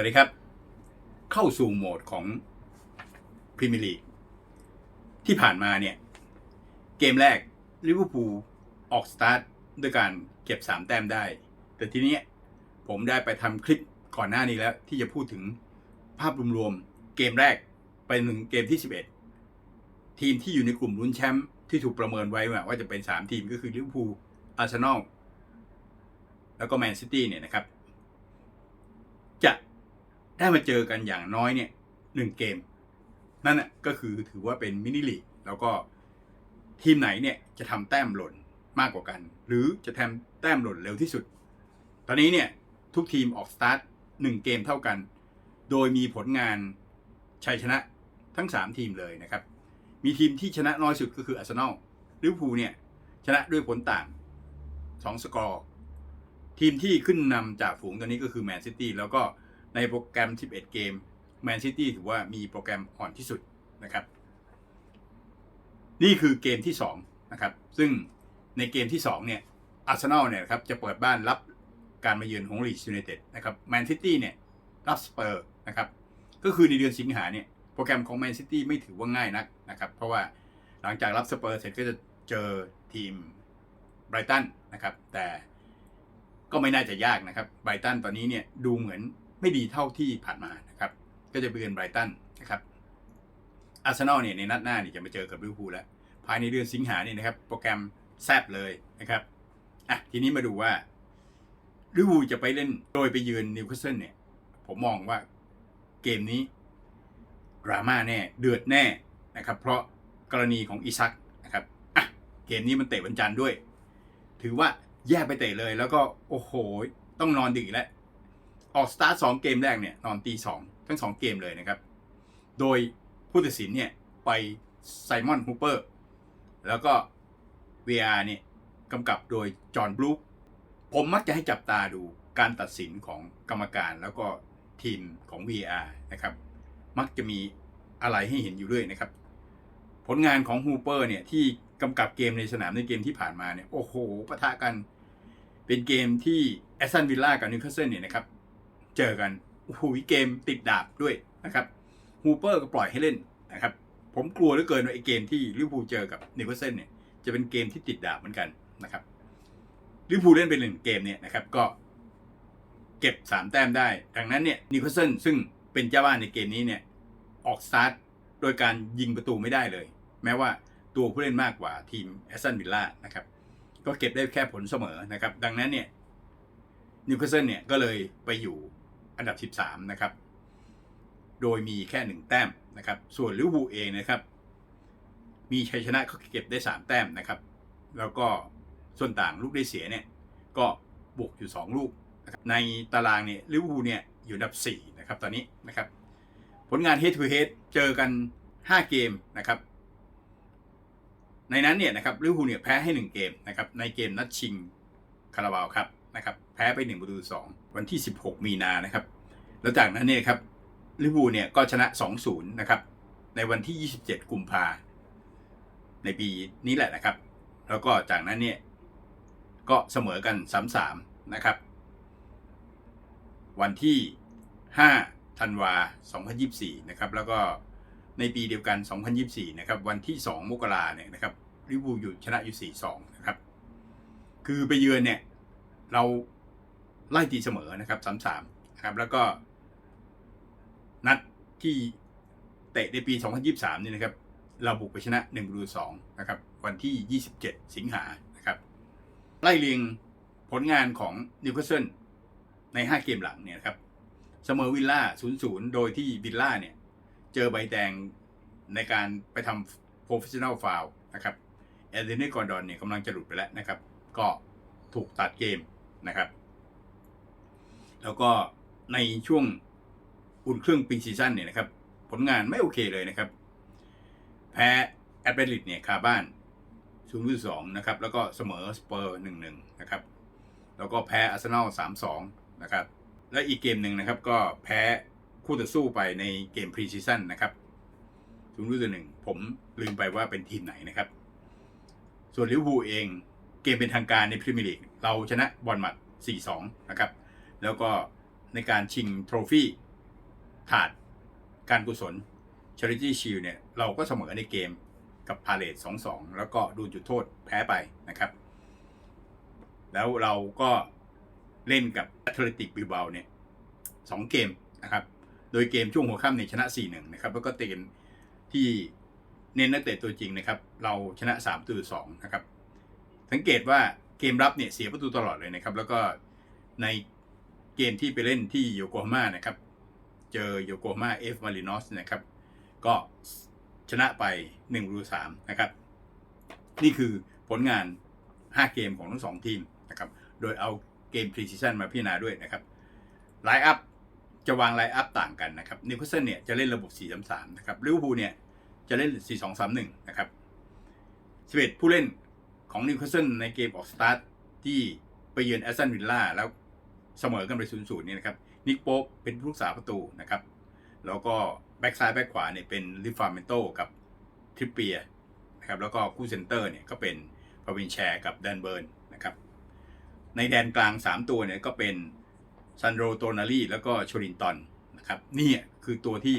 วัสดีครับ เข้าสู่โหมดของพรีเมียร์ลีกที่ผ่านมาเนี่ย เกมแรกลิเวอร์พูลออกสตาร์ทด้วยการเก็บ 3 แต้มได้ แต่ทีนี้ผมได้ไปทำคลิปก่อนหน้านี้แล้ว ที่จะพูดถึงภาพรวมๆเกมแรกไปถึงเกมที่ 11 ทีมที่อยู่ในกลุ่มลุ้นแชมป์ที่ถูกประเมินไว้ว่าจะเป็น 3 ทีมก็คือลิเวอร์พูลอาร์เซนอลแล้วก็แมนซิตี้เนี่ยนะครับจะ ได้มาเจอกันอย่างน้อยเนี่ยหนึ่งเกม นั่นน่ะก็คือถือว่าเป็นมินิลีกแล้วก็ทีมไหนเนี่ยจะทำแต้มหล่นมากกว่ากัน หรือจะทำแต้มหล่นเร็วที่สุด ตอนนี้เนี่ยทุกทีมออกสตาร์ทหนึ่งเกมเท่ากัน โดยมีผลงานชัยชนะทั้ง 3 ทีมเลยนะครับ มีทีมที่ชนะน้อยสุดก็คืออาร์เซนอลลิเวอร์พูลเนี่ยชนะด้วยผลต่าง 2 สกอร์ ทีมที่ขึ้นนำจากฝูงตอนนี้ก็คือแมนซิตี้แล้วก็ ในโปรแกรม 11 เกมแมนซิตี้ถือว่ามีโปรแกรมอ่อนที่สุดนะครับ นี่คือเกมที่2นะครับ ซึ่งในเกมที่2เนี่ยอาร์เซนอลเนี่ยครับจะเปิดบ้านรับการมาเยือนของลีดยูไนเต็ดนะครับแมนซิตี้เนี่ยรับสเปอร์นะครับก็คือในเดือนสิงหาเนี่ยโปรแกรมของแมนซิตี้ไม่ถือว่าง่ายนักนะครับเพราะว่าหลังจากรับสเปอร์เสร็จก็จะเจอทีมไบรตันนะครับแต่ก็ไม่น่าจะยากนะครับไบรตันตอนนี้เนี่ยดูเหมือน ไม่ดีเท่าที่ผ่านมานะครับ ก็จะไปเยือนไบรตันนะครับอาร์เซนอลเนี่ยในนัดหน้านี่จะมาเจอกับลิเวอร์พูลแล้ว ภายในเดือนสิงหาเนี่ยนะครับ โปรแกรมแซบเลยนะครับอะทีนี้มาดูว่าลิเวอร์พูลจะไปเล่นโดยไปเยือนนิวคาสเซิลเนี่ย ผมมองว่าเกมนี้ดราม่าแน่เดือดแน่นะครับ เพราะกรณีของอิซักนะครับอะเกมนี้มันเตะวันจันทร์ด้วย ถือว่าแยกไปเตะเลยแล้วก็โอ้โห ต้องนอนดึกแล้ว ออกสตาร์ทสองเกมแรกเนี่ยนอนตีสองทั้งสองเกมเลยนะครับ โดยผู้ตัดสินเนี่ยไปไซมอนฮูเปอร์แล้วก็ VR เนี่ยกำกับโดยจอห์นบลูคผมมักจะให้จับตาดูการตัดสินของกรรมการแล้วก็ทีมของ VR นะครับ มักจะมีอะไรให้เห็นอยู่ด้วยนะครับ ผลงานของฮูเปอร์เนี่ยที่กำกับเกมในสนามในเกมที่ผ่านมาเนี่ยโอ้โหปะทะกัน เป็นเกมที่แอสตันวิลล่ากับนิวคาสเซิลเนี่ยนะครับ เจอกันโอ้โหเกมติดดาบด้วยนะครับฮูเปอร์ก็ปล่อยให้เล่นนะครับ ผมกลัวเหลือเกินว่าไอ้เกมที่ลิเวอร์พูลเจอกับนิวคาสเซิลเนี่ยจะเป็นเกมที่ติดดาบเหมือนกันนะครับลิเวอร์พูลเล่นเป็นหนึ่งเกมเนี่ยนะครับก็เก็บ 3 แต้มได้ ดังนั้นเนี่ยนิวคาสเซิลซึ่งเป็นเจ้าบ้านในเกมนี้เนี่ยออกสตาร์ทโดยการยิงประตูไม่ได้เลย แม้ว่าตัวผู้เล่นมากกว่าทีมแอสตันวิลล่านะครับก็เก็บได้แค่ผลเสมอนะครับ ดังนั้นเนี่ยนิวคาสเซิลเนี่ยก็เลยไปอยู่ อันดับ 13 นะครับ โดยมีแค่หนึ่งแต้มนะครับ ส่วนลิเวอร์พูลเองนะครับ มีชัยชนะเขาเก็บได้ 3 แต้มนะครับ แล้วก็ส่วนต่างลูกได้เสียเนี่ย ก็บวกอยู่ 2 ลูกนะครับในตารางเนี่ยลิเวอร์พูลเนี่ยอยู่อันดับ 4 นะครับ ตอนนี้นะครับ ผลงาน head to head เจอกัน 5 เกมนะครับในนั้นเนี่ยนะครับลิเวอร์พูลเนี่ยแพ้ให้ 1 เกมนะครับในเกมนัดชิงคาราบาวครับ นะครับแพ้ไป1ประตู2วันที่ 16 มีนานะครับแล้วจากนั้นเนี่ยครับลิเวอร์พูลเนี่ยก็ชนะ 2-0นะครับในวันที่ 27 กุมภาในปีนี้แหละนะครับ แล้วก็จากนั้นเนี่ยก็เสมอกัน 3-3 นะครับ วันที่ 5 ธันวา 2024 นะครับ แล้วก็ในปีเดียวกัน 2024 นะครับ วันที่ 2 มกราเนี่ยนะครับลิเวอร์พูลอยู่ชนะอยู่ 4-2 นะครับ คือไปเยือนเนี่ย เราไล่ตีเสมอนะครับ3-3นะครับ แล้วก็นัดที่เตะในปี 2023 นี่นะครับ เราบุกไปชนะ1ประตู2นะครับ วันที่ 27 สิงหานะครับ ไล่เรียงผลงานของนิวคาสเซิลใน 5 เกมหลังเนี่ยนะครับ เสมอวิลล่า 0-0 โดยที่วิลล่าเนี่ย เจอใบแดงในการไปทำ professional foul นะครับแอเดนีกอร์ดอนเนี่ยกำลังจะหลุดไปแล้วนะครับ ก็ถูกตัดเกม นะครับ แล้วก็ในช่วงอุ่นเครื่องปีซีซั่นเนี่ยนะครับ ผลงานไม่โอเคเลยนะครับ แพ้แอตเลติกเนี่ยคาบ้านศูนย์สองนะครับ แล้วก็เสมอสเปอร์หนึ่งหนึ่งนะครับ แล้วก็แพ้อาร์เซนอลสามสองนะครับ และอีกเกมหนึ่งนะครับ ก็แพ้คู่ต่อสู้ไปในเกมพรีซีซั่นนะครับศูนย์หนึ่งผมลืมไปว่าเป็นทีมไหนนะครับ ส่วนลิเวอร์พูลเอง กมเป็นทางการในพรีเมียร์ลีกเราชนะบอลมัด 4-2 นะครับ แล้วก็ในการชิงโทรฟี่ถาดการกุศล Charity Shield เนี่ยเราก็เสมอในเกมกับพาเลต2-2 แล้วก็ดูจุดโทษแพ้ไปนะครับ แล้วเราก็เล่นกับ a t h l e t i c Bilbao เนี่ยสองเกมนะครับ โดยเกมช่วงหัวค่ำเนี่ยชนะ 4-1 นะครับ แล้วก็เตมที่เน้นนักเตะตัวจริงนะครับ เราชนะ 3 ตัว2นะครับ สังเกตว่าเกมรับเนี่ยเสียประตูตลอดเลยนะครับ แล้วก็ในเกมที่ไปเล่นที่โยโกฮาม่านะครับ เจอโยโกฮาม่าเอฟมารินอสนะครับ ก็ชนะไป1ประตู3นะครับ นี่คือผลงาน 5 เกมของทั้งสองทีมนะครับ โดยเอาเกมพรีซีซั่นมาพิจารณาด้วยนะครับไลน์อัพจะวางไลน์อัพต่างกันนะครับนิวคาสเซิลเนี่ยจะเล่นระบบ 4-3-3 นะครับลิเวอร์พูลเนี่ยจะเล่น 4-2-3-1 นะครับ11ผู้เล่น ของนิวคาสเซิลในเกมออกสตาร์ทที่ไปเยือนแอสตันวิลล่าแล้วเสมอกันไป0-0เนี่ยนะครับนิกโป๊ปเป็นผู้รักษาประตูนะครับ แล้วก็แบ็กซ้ายแบ็กขวาเนี่ยเป็นลิฟาร์เมนโตกับทริปเปียนะครับแล้วก็คู่เซนเตอร์เนี่ยก็เป็นพาวินแชร์กับแดนเบิร์นนะครับในแดนกลาง 3 ตัวเนี่ยก็เป็นซันโดโตนาลีแล้วก็ชลินตันนะครับนี่คือตัวที่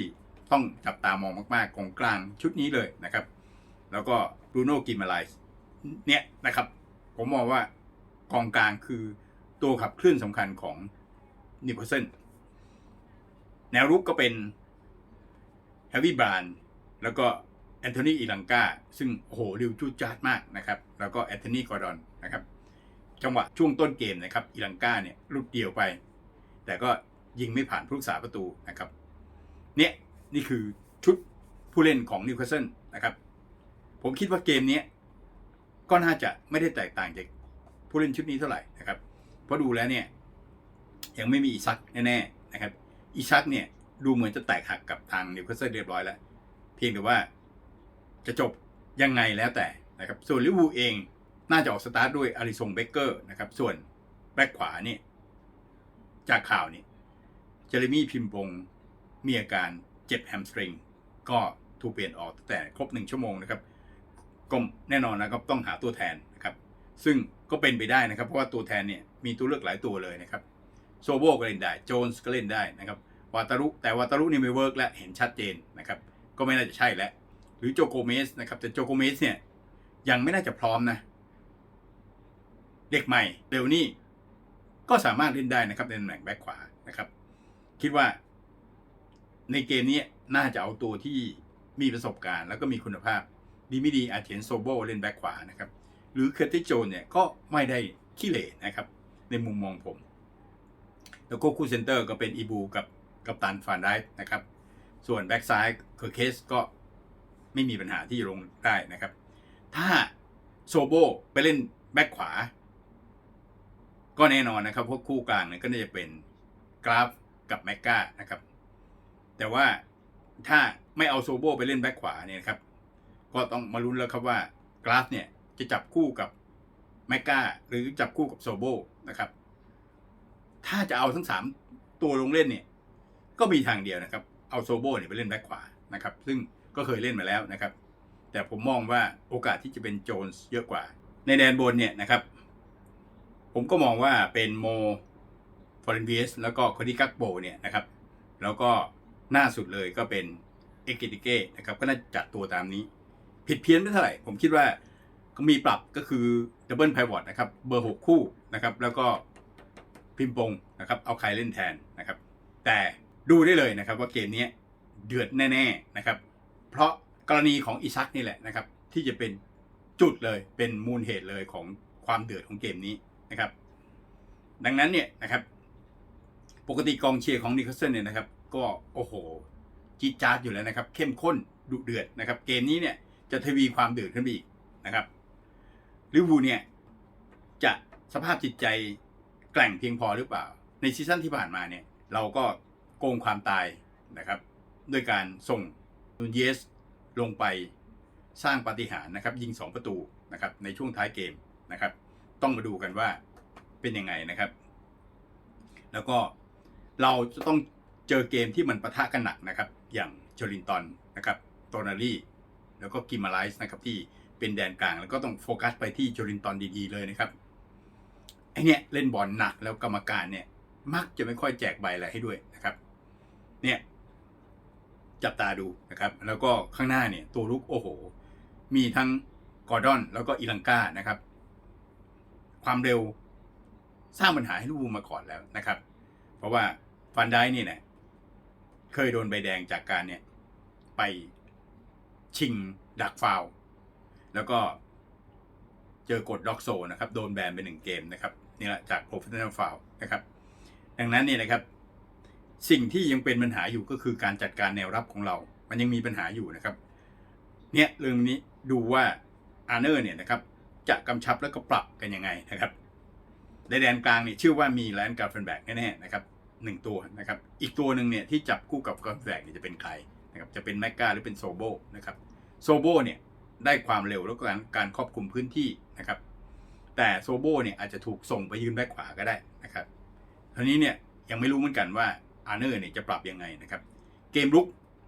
ต้องจับตามองมากๆ ของกลางชุดนี้เลยนะครับ แล้วก็บรูโน่กิมาไลส์ เนี่ยนะครับ ผมมองว่ากองกลางคือตัวขับเคลื่อนสำคัญของนิโคลเซนแนวรุกก็เป็นแฮร์รี่บรานแล้วก็แอนโทนีอีลังกาซึ่งโอ้โหริวจูดจาดมากนะครับ แล้วก็แอนโทนีกอร์ดอนนะครับ จังหวะช่วงต้นเกมนะครับอีลังกาเนี่ยลุดเดียวไป แต่ก็ยิงไม่ผ่านผู้รักษาประตูนะครับ เนี่ยนี่คือชุดผู้เล่นของนิวคาสเซิลนะครับ ผมคิดว่าเกมนี้ ก็น่าจะไม่ได้แตกต่างจากผู้เล่นชุดนี้เท่าไหร่นะครับ เพราะดูแล้วเนี่ยยังไม่มีอีซักแน่ๆนะครับ อีซักเนี่ยดูเหมือนจะแตกหักกับทางนิวคาสเซิลเรียบร้อยแล้ว เพียงแต่ว่าจะจบยังไงแล้วแต่นะครับ ส่วนลิเวอร์พูลเองน่าจะออกสตาร์ทด้วยอาริซงเบเกอร์นะครับ ส่วนแบ็คขวาเนี่ยจากข่าวนี่เจเรมี่พิมพงศ์มีอาการเจ็บแฮมสตริง ก็ถูกเปลี่ยนออกตั้งแต่ครบหนึ่งชั่วโมงนะครับ ก็แน่นอนนะครับต้องหาตัวแทนนะครับ ซึ่งก็เป็นไปได้นะครับ เพราะว่าตัวแทนเนี่ยมีตัวเลือกหลายตัวเลยนะครับโซโบก็เล่นได้โจนส์ก็เล่นได้นะครับวาตารุแต่วาตารุนี่ไม่เวิร์กแล้วเห็นชัดเจนนะครับ ก็ไม่น่าจะใช่แล้วหรือโจโกเมสนะครับ แต่โจโกเมสเนี่ยยังไม่น่าจะพร้อมนะ เด็กใหม่เร็วนี่ก็สามารถเล่นได้นะครับในตำแหน่งแบ็คขวานะครับ คิดว่าในเกมนี้น่าจะเอาตัวที่มีประสบการณ์ แล้วก็มีคุณภาพ ดีไม่ดีอาจเห็นโซโบเล่นแบ็คขวานะครับ หรือเคอร์ติโจนเนี่ยก็ไม่ได้ขี้เหร่นะครับ ในมุมมองผม แล้วก็คู่เซนเตอร์ก็เป็นอีบูกับกับตันฟานได้นะครับ ส่วนแบ็กซ้ายเคอร์เคสก็ไม่มีปัญหาที่จะลงได้นะครับ ถ้าโซโบไปเล่นแบ็กขวา ก็แน่นอนนะครับพวกคู่กลางเนี่ยก็น่าจะเป็นกราฟกับแมกกานะครับ แต่ว่าถ้าไม่เอาโซโบไปเล่นแบ็กขวาเนี่ยครับ ก็ต้องมาลุ้นแล้วครับว่ากราฟเนี่ยจะจับคู่กับแมกกาหรือจับคู่กับโซโบนะครับ ถ้าจะเอาทั้งสามตัวลงเล่นเนี่ย ก็มีทางเดียวนะครับ เอาโซโบเนี่ยไปเล่นแบ็คขวานะครับ ซึ่งก็เคยเล่นมาแล้วนะครับ แต่ผมมองว่าโอกาสที่จะเป็นโจนส์เยอะกว่า ในแดนบนเนี่ยนะครับ ผมก็มองว่าเป็นโมฟอร์เรนเวสแล้วก็คดิกักโบเนี่ยนะครับ แล้วก็หน้าสุดเลยก็เป็นเอเกติเก้นะครับ ก็น่าจะจัดตัวตามนี้ ผิดเพี้ยนไม่เท่าไหร่ ผมคิดว่าก็มีปรับก็คือดับเบิลไพวอตนะครับ เบอร์6คู่นะครับ แล้วก็พิมพ์ปงนะครับ เอาใครเล่นแทนนะครับ แต่ดูได้เลยนะครับว่าเกมนี้เดือดแน่ ๆนะครับ เพราะกรณีของอิซักนี่แหละนะครับ ที่จะเป็นจุดเลยเป็นมูลเหตุเลยของความเดือดของเกมนี้นะครับ ดังนั้นเนี่ยนะครับ ปกติกองเชียร์ของนิคาสเซิลเนี่ยนะครับ ก็โอ้โหจี๊ดจ๊าดอยู่แล้วนะครับ เข้มข้นดุเดือดนะครับ เกมนี้เนี่ย จะทวีความเดือดขึ้นไปอีกนะครับลิเวอร์พูลเนี่ยจะสภาพจิตใจแกร่งเพียงพอหรือเปล่า ในซีซั่นที่ผ่านมาเนี่ยเราก็โกงความตายนะครับด้วยการส่งนูนเยสลงไปสร้างปาฏิหาริย์นะครับยิง 2 ประตูนะครับในช่วงท้ายเกมนะครับ ต้องมาดูกันว่าเป็นยังไงนะครับ แล้วก็เราจะต้องเจอเกมที่มันประทะกันหนักนะครับ อย่างโจลินตันนะครับโตนารี แล้วก็กิมาไลส์นะครับที่เป็นแดนกลาง แล้วก็ต้องโฟกัสไปที่โจลินตันดีๆเลยนะครับไอเนี้ยเล่นบอลหนักแล้วกรรมการเนี่ยมักจะไม่ค่อยแจกใบอะไรให้ด้วยนะครับ เนี่ยจับตาดูนะครับ แล้วก็ข้างหน้าเนี่ยตัวลุกโอ้โห มีทั้งกอร์ดอนแล้วก็อีลังกานะครับ ความเร็วสร้างปัญหาให้ลิเวอร์พูลมาก่อนแล้วนะครับ เพราะว่าฟันได้นี่เนี่ยเคยโดนใบแดงจากการเนี่ยไป ชิงดักฟาวแล้วก็เจอกดด็อกโซนะครับ โดนแบนไปหนึ่งเกมนะครับนี่แหละจากโปรเฟชชั่นอลฟาวนะครับ ดังนั้นเนี่ยนะครับ สิ่งที่ยังเป็นปัญหาอยู่ก็คือการจัดการแนวรับของเรา มันยังมีปัญหาอยู่นะครับ เนี่ยเรื่องนี้ดูว่าอาร์เนอร์เนี่ยนะครับจะกำชับแล้วก็ปรับกันยังไงนะครับในแดนกลางเนี่ยเชื่อว่ามีแลนด์การ์เฟนแบกแน่ๆนะครับหนึ่งตัวนะครับ อีกตัวหนึ่งเนี่ยที่จับคู่กับการ์เฟนแบกเนี่ยจะเป็นใคร นะครับจะเป็นแมกกาหรือเป็นโซโบนะครับโซโบเนี่ยได้ความเร็วแล้วก็การการครอบคลุมพื้นที่นะครับ แต่โซโบเนี่ยอาจจะถูกส่งไปยืนแบ็คขวาก็ได้นะครับทีนี้เนี่ยยังไม่รู้เหมือนกันว่าอาร์เนอร์เนี่ยจะปรับยังไงนะครับ เกมรุก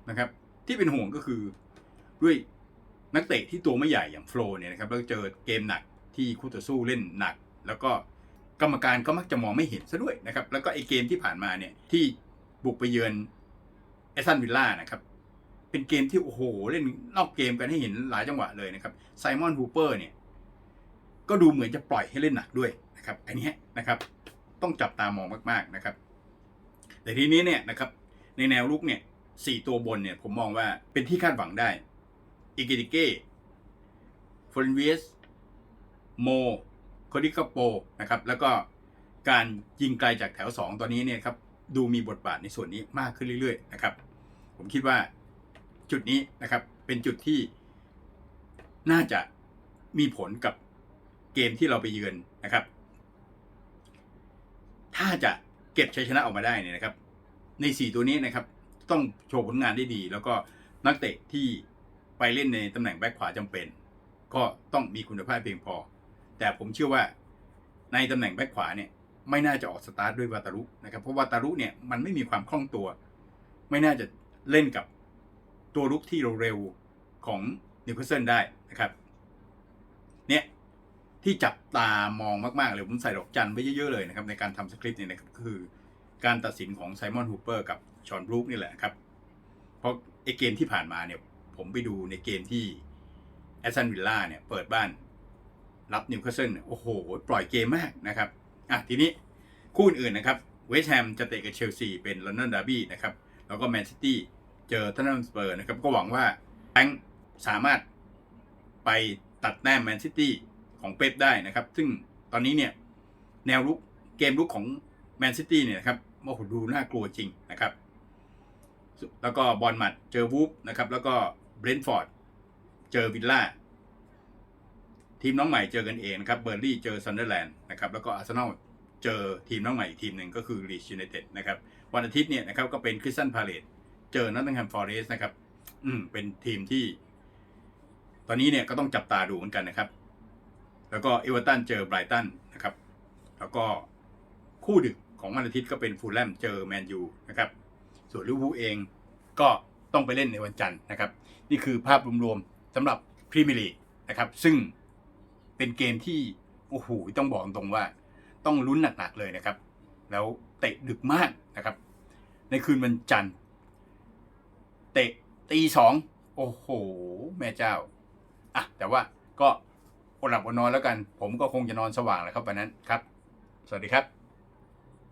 นะครับที่เป็นห่วงก็คือด้วยนักเตะที่ตัวไม่ใหญ่อย่างโฟล์เนี่ยนะครับแล้วเจอเกมหนักที่คู่ต่อสู้เล่นหนัก แล้วก็กรรมการก็มักจะมองไม่เห็นซะด้วยนะครับ แล้วก็ไอเกมที่ผ่านมาเนี่ยที่บุกไปเยือนเอสตันวิลล่านะครับ เป็นเกมที่โอ้โหเล่นนอกเกมกันให้เห็นหลายจังหวะเลยนะครับไซมอนฮูเปอร์เนี่ยก็ดูเหมือนจะปล่อยให้เล่นหนักด้วยนะครับอันนี้นะครับต้องจับตามองมากๆนะครับ แต่ทีนี้เนี่ยนะครับในแนวลุกเนี่ยสี่ตัวบนเนี่ยผมมองว่าเป็นที่คาดหวังได้อิกิติเก้ฟลนเวสโมโคดิกาโปนะครับแล้วก็การยิงไกลจากแถว 2 ตอนนี้เนี่ยครับดูมีบทบาทในส่วนนี้มากขึ้นเรื่อยๆนะครับผมคิดว่า จุดนี้นะครับ เป็นจุดที่น่าจะมีผลกับเกมที่เราไปเยือนนะครับ ถ้าจะเก็บชัยชนะออกมาได้เนี่ยนะครับ ใน 4 ตัวนี้นะครับ ต้องโชว์ผลงานได้ดี แล้วก็นักเตะที่ไปเล่นในตำแหน่งแบ็คขวาจำเป็น ก็ต้องมีคุณภาพเพียงพอ แต่ผมเชื่อว่าในตำแหน่งแบ็คขวาเนี่ยไม่น่าจะออกสตาร์ทด้วยวาตารุนะครับ เพราะวาตารุเนี่ยมันไม่มีความคล่องตัว ไม่น่าจะเล่นกับ ตัวรุกที่เร็วๆของนิวคาสเซิลได้นะครับเนี่ยที่จับตามองมากๆเลยผมใส่ดอกจันไว้เยอะๆเลยนะครับในการทำสคริปต์เนี่ยนะครับคือการตัดสินของไซมอนฮูเปอร์กับชอนบรูคนี่แหละครับเพราะไอเกมที่ผ่านมาเนี่ยผมไปดูในเกมที่แอสตันวิลล่าเนี่ยเปิดบ้านรับนิวคาสเซิลเนี่ยโอ้โห ปล่อยเกมมากนะครับอะทีนี้คู่อื่นนะครับเวสต์แฮมจะเตะกับเชลซีเป็นลอนดอนดาร์บี้นะครับแล้วก็แมนซิตี้ เจอทันนัมสเปอร์นะครับ ก็หวังว่าแบงค์สามารถไปตัดแต้มแมนซิตี้ของเป๊ปได้นะครับ ซึ่งตอนนี้เนี่ยแนวรุกเกมรุกของแมนซิตี้เนี่ยนะครับโอ้โหดูน่ากลัวจริงนะครับ แล้วก็บอลมัดเจอวูฟนะครับ แล้วก็เบรนท์ฟอร์ดเจอวิลล่าทีมน้องใหม่เจอกันเองนะครับเบอร์ลี่เจอซันเดอร์แลนด์นะครับแล้วก็อาร์เซนอลเจอทีมน้องใหม่อีกทีมหนึ่งก็คือลีชยูไนเต็ดนะครับวันอาทิตย์เนี่ยนะครับก็เป็นคริสตันพาเลต เจอนอตติงแฮมฟอร์เรสต์นะครับ อืม เป็นทีมที่ ตอนนี้เนี่ยก็ต้องจับตาดูเหมือนกันนะครับ แล้วก็เอเวอร์ตันเจอไบรตันนะครับ แล้วก็คู่ดึกของวันอาทิตย์ก็เป็นฟูลแลมเจอแมนยูนะครับ ส่วนลิเวอร์พูลเองก็ต้องไปเล่นในวันจันทร์นะครับ นี่คือภาพรวมๆสำหรับพรีเมียร์ลีกนะครับ ซึ่งเป็นเกมที่โอ้โหต้องบอกตรงว่า ต้องลุ้นหนักๆเลยนะครับ แล้วเตะดึกมากนะครับ ในคืนวันจันทร์ เตะตีสองโอ้โห แม่เจ้าอะแต่ว่าก็อดหลับอดนอนแล้วกัน ผมก็คงจะนอนสว่างแหละครับวันนั้นครับ สวัสดีครับ